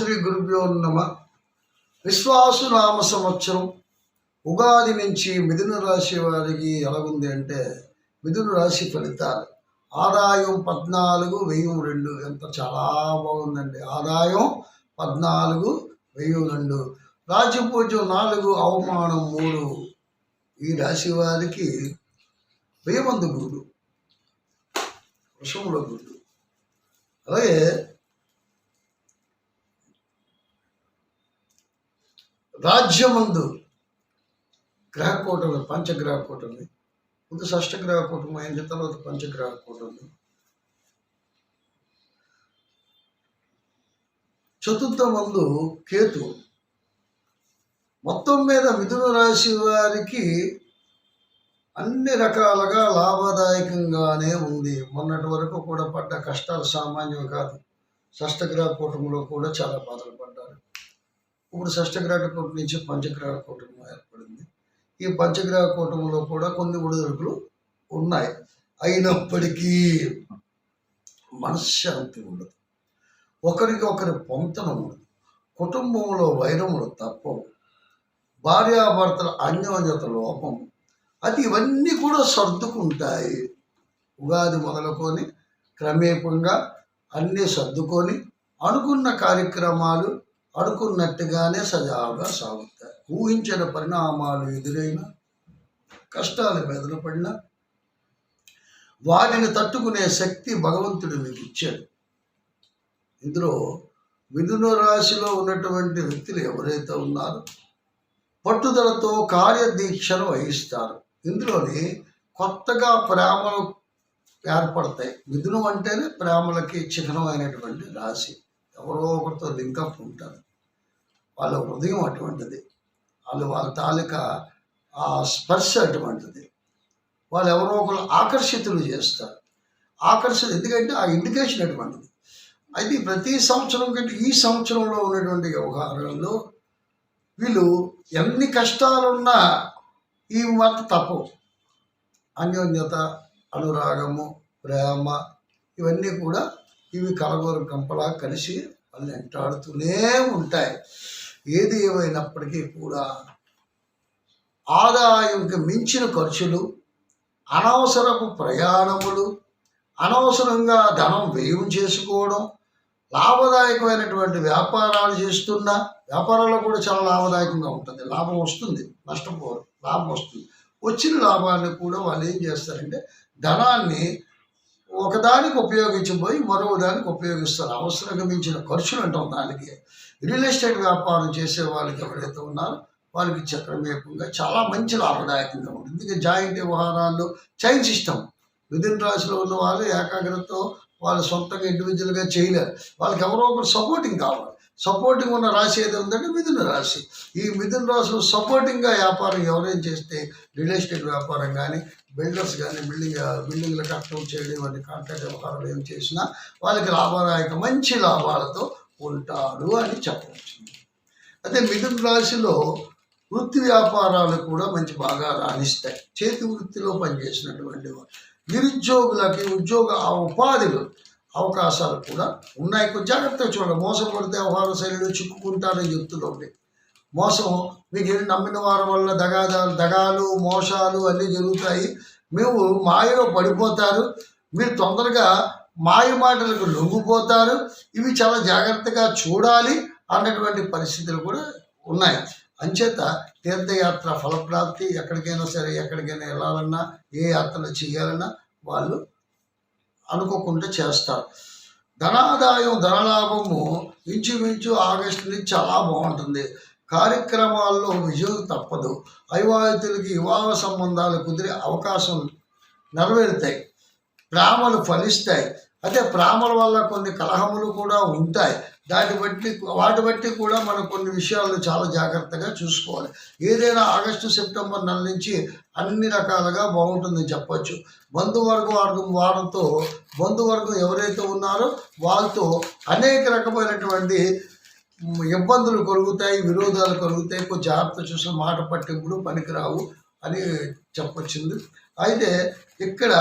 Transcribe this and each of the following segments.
శ్రీ గురుభ్యో నమ. విశ్వాసునామ సంవత్సరం. ఉగాది నుంచి మిథున రాశి వారికి ఎలాగుంది అంటే మిథున రాశి ఫలితాలు. ఆదాయం పద్నాలుగు వెయ్యి రెండు. ఎంత చాలా బాగుందండి. ఆదాయం పద్నాలుగు వెయ్యి రెండు. రాజ్యపూజ్యం నాలుగు అవమానం మూడు. ఈ రాశి వారికి వెయ్యమంది గురుడు వృషముల గురుడు అలాగే రాజ్యమందు గ్రహకూటమి పంచగ్రహ కూటమి ముందు షష్టగ్రహ కూటమి అయిన తర్వాత పంచగ్రహ కూటమి చతుర్థ మందు కేతు. మొత్తం మీద మిథున రాశి వారికి అన్ని రకాలుగా లాభదాయకంగానే ఉంది. మొన్నటి వరకు కూడా పడ్డ కష్టాలు సామాన్యం కాదు. షష్టగ్రహ కూటమిలో కూడా చాలా బాధలు ఇప్పుడు షష్టగ్రహ కూటమి నుంచి పంచగ్రహ కూటమి ఏర్పడింది. ఈ పంచగ్రహ కూటమిలో కూడా కొన్ని ఒడిదుడుకులు ఉన్నాయి. అయినప్పటికీ మనశ్శాంతి ఉండదు. ఒకరికి ఒకరి పొంతన ఉండదు. కుటుంబంలో వైరములు తప్పవు. భార్యాభర్తల అన్యోన్యత లోపం. అది ఇవన్నీ కూడా సర్దుకుంటాయి. ఉగాది మొదలుకొని క్రమేపంగా అన్నీ సర్దుకొని అనుకున్న కార్యక్రమాలు అనుకున్నట్టుగానే సజావుగా సాగుతాయి. ఊహించిన పరిణామాలు ఎదురైన కష్టాలు బెదలపడినా వాటిని తట్టుకునే శక్తి భగవంతుడు మీకు ఇచ్చాడు. ఇందులో మిథున రాశిలో ఉన్నటువంటి వ్యక్తులు ఎవరైతే ఉన్నారో పట్టుదలతో కార్యదీక్షను వహిస్తారు. ఇందులోని కొత్తగా ప్రేమలు ఏర్పడతాయి. మిథునం అంటేనే ప్రేమలకి చిహ్నమైనటువంటి రాశి. ఎవరో ఒకరితో లింకప్ ఉంటారు. వాళ్ళ హృదయం అటువంటిది. వాళ్ళు వాళ్ళ తాలూకా ఆ స్పర్శ అటువంటిది. వాళ్ళు ఎవరో ఒకరు ఆకర్షితులు చేస్తారు. ఆకర్షణ ఎందుకంటే ఆ ఇండికేషన్ అటువంటిది. అయితే ప్రతి సంవత్సరం కంటే ఈ సంవత్సరంలో ఉన్నటువంటి వ్యవహారంలో వీళ్ళు ఎన్ని కష్టాలున్నా ఈ మాత్రం తప్పవు. అన్యోన్యత అనురాగము ప్రేమ ఇవన్నీ కూడా ఇవి కలగోరు కంపలా కలిసి వాళ్ళు వెంటాడుతూనే ఉంటాయి. ఏది ఏమైనప్పటికీ కూడా ఆదాయంకి మించిన ఖర్చులు అనవసరపు ప్రయాణములు అనవసరంగా ధనం వ్యయం చేసుకోవడం లాభదాయకమైనటువంటి వ్యాపారాలు చేస్తున్నా వ్యాపారాల్లో కూడా చాలా లాభదాయకంగా ఉంటుంది. లాభం వస్తుంది నష్టపోరు లాభం వస్తుంది. వచ్చిన లాభాన్ని కూడా వాళ్ళు ఏం చేస్తారంటే ధనాన్ని ఒకదానికి ఉపయోగించబోయి మరో దానికి ఉపయోగిస్తారు. అవసరంగా మించిన ఖర్చులు అంటాం దానికి. రియల్ ఎస్టేట్ వ్యాపారం చేసే వాళ్ళకి ఎవరైతే ఉన్నారో వాళ్ళకి చక్రమేపంగా చాలా మంచి లాభదాయకంగా ఉంటుంది. ఎందుకంటే జాయింట్ వ్యవహారాల్లో చైన్ సిస్టమ్ విధిన్ రాశిలో ఉన్న వాళ్ళు ఏకాగ్రతతో వాళ్ళు సొంతంగా ఇండివిజువల్గా చేయలేరు. వాళ్ళకి ఎవరో ఒకరు సపోర్టింగ్ కావాలి. సపోర్టింగ్ ఉన్న రాశి ఏది ఉందంటే మిథున రాశి. ఈ మిథున రాశిలో సపోర్టింగ్గా వ్యాపారం ఎవరైనా చేస్తే రియల్ ఎస్టేట్ వ్యాపారం కానీ బిల్డర్స్ కానీ బిల్డింగ్ బిల్డింగ్లు కట్టడం చేయడం ఇవన్నీ కాంట్రాక్ట్ వ్యవహారాలు ఏం చేసినా వాళ్ళకి లాభదాయక మంచి లాభాలతో ఉంటారు అని చెప్పవచ్చు. అదే మిథున రాశిలో వృత్తి వ్యాపారాలు కూడా మంచి బాగా రాణిస్తాయి. చేతి వృత్తిలో పనిచేసినటువంటి నిరుద్యోగులకి ఉద్యోగ ఉపాధిలు అవకాశాలు కూడా ఉన్నాయి. కొంచెం జాగ్రత్తగా చూడండి. మోసం పడితే వ్యవహార శైలిలో చిక్కుకుంటారని చెప్తున్నాండి మోసం మీకు నమ్మిన వారి వల్ల దగాదాలు దగాలు మోసాలు అన్నీ జరుగుతాయి. మేము మాయలో పడిపోతారు. మీరు తొందరగా మాయ మాటలకు లొంగిపోతారు. ఇవి చాలా జాగ్రత్తగా చూడాలి అన్నటువంటి పరిస్థితులు కూడా ఉన్నాయి. అంచేత తీర్థయాత్ర ఫలప్రాప్తి ఎక్కడికైనా సరే ఎక్కడికైనా వెళ్ళాలన్నా ఏ యాత్రలు చేయాలన్నా వాళ్ళు అనుకోకుండా చేస్తారు. ధనాదాయం ధనలాభము ఇంచుమించు ఆగస్టు నుంచి చాలా బాగుంటుంది. కార్యక్రమాల్లో విజయం తప్పదు. అవివాహితులకి వివాహ సంబంధాలు కుదిరే అవకాశం నెరవేరుతాయి. ప్రేమలు ఫలిస్తాయి. అయితే ప్రేమల వల్ల కొన్ని కలహములు కూడా ఉంటాయి. దాన్ని బట్టి వాటి బట్టి కూడా మనం కొన్ని విషయాలను చాలా జాగ్రత్తగా చూసుకోవాలి. ఏదైనా ఆగస్టు సెప్టెంబర్ నెల నుంచి అన్ని రకాలుగా బాగుంటుందని చెప్పొచ్చు. బంధువర్గం వర్గం వారితో బంధువర్గం ఎవరైతే ఉన్నారో వాళ్ళతో అనేక రకమైనటువంటి ఇబ్బందులు కలుగుతాయి విరోధాలు కలుగుతాయి కొంచెం జాగ్రత్త చూసిన మాట పట్టింపులు పనికిరావు అని చెప్పొచ్చింది. అయితే ఇక్కడ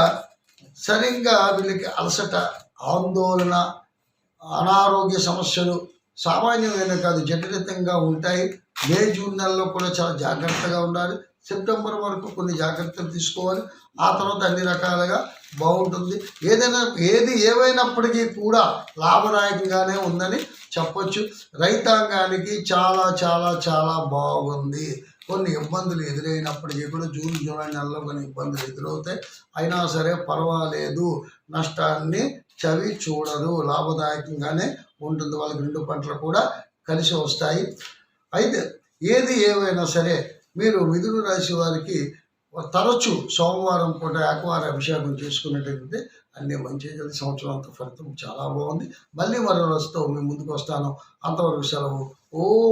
సరిగ్గా వీళ్ళకి అలసట ఆందోళన అనారోగ్య సమస్యలు సామాన్యమైన కాదు జటిలితంగా ఉంటాయి. మే జూన్ నెలలో కూడా చాలా జాగ్రత్తగా ఉండాలి. సెప్టెంబర్ వరకు కొన్ని జాగ్రత్తలు తీసుకోవాలి. ఆ తర్వాత అన్ని రకాలుగా బాగుంటుంది. ఏదైనా ఏది ఏవైనప్పటికీ కూడా లాభదాయకంగానే ఉందని చెప్పొచ్చు. రైతాంగానికి చాలా చాలా చాలా బాగుంది. కొన్ని ఇబ్బందులు ఎదురైనప్పటికీ కూడా జూన్ జూలై నెలలో కొన్ని ఇబ్బందులు ఎదురవుతాయి. అయినా సరే పర్వాలేదు. నష్టాన్ని చవి చూడదు లాభదాయకంగానే ఉంటుంది. వాళ్ళకి రెండు పంటలు కూడా కలిసి వస్తాయి. అయితే ఏది ఏవైనా సరే మీరు మిథున రాశి వారికి తరచు సోమవారం పూట ఏకవార అభిషేకం చేసుకున్నట్టయితే అన్ని మంచి జరిగి సంవత్సరం అంత ఫలితం చాలా బాగుంది. మళ్ళీ మరో రోజుతో మేము ముందుకు వస్తాను. అంతవరకు సెలవు. ఓ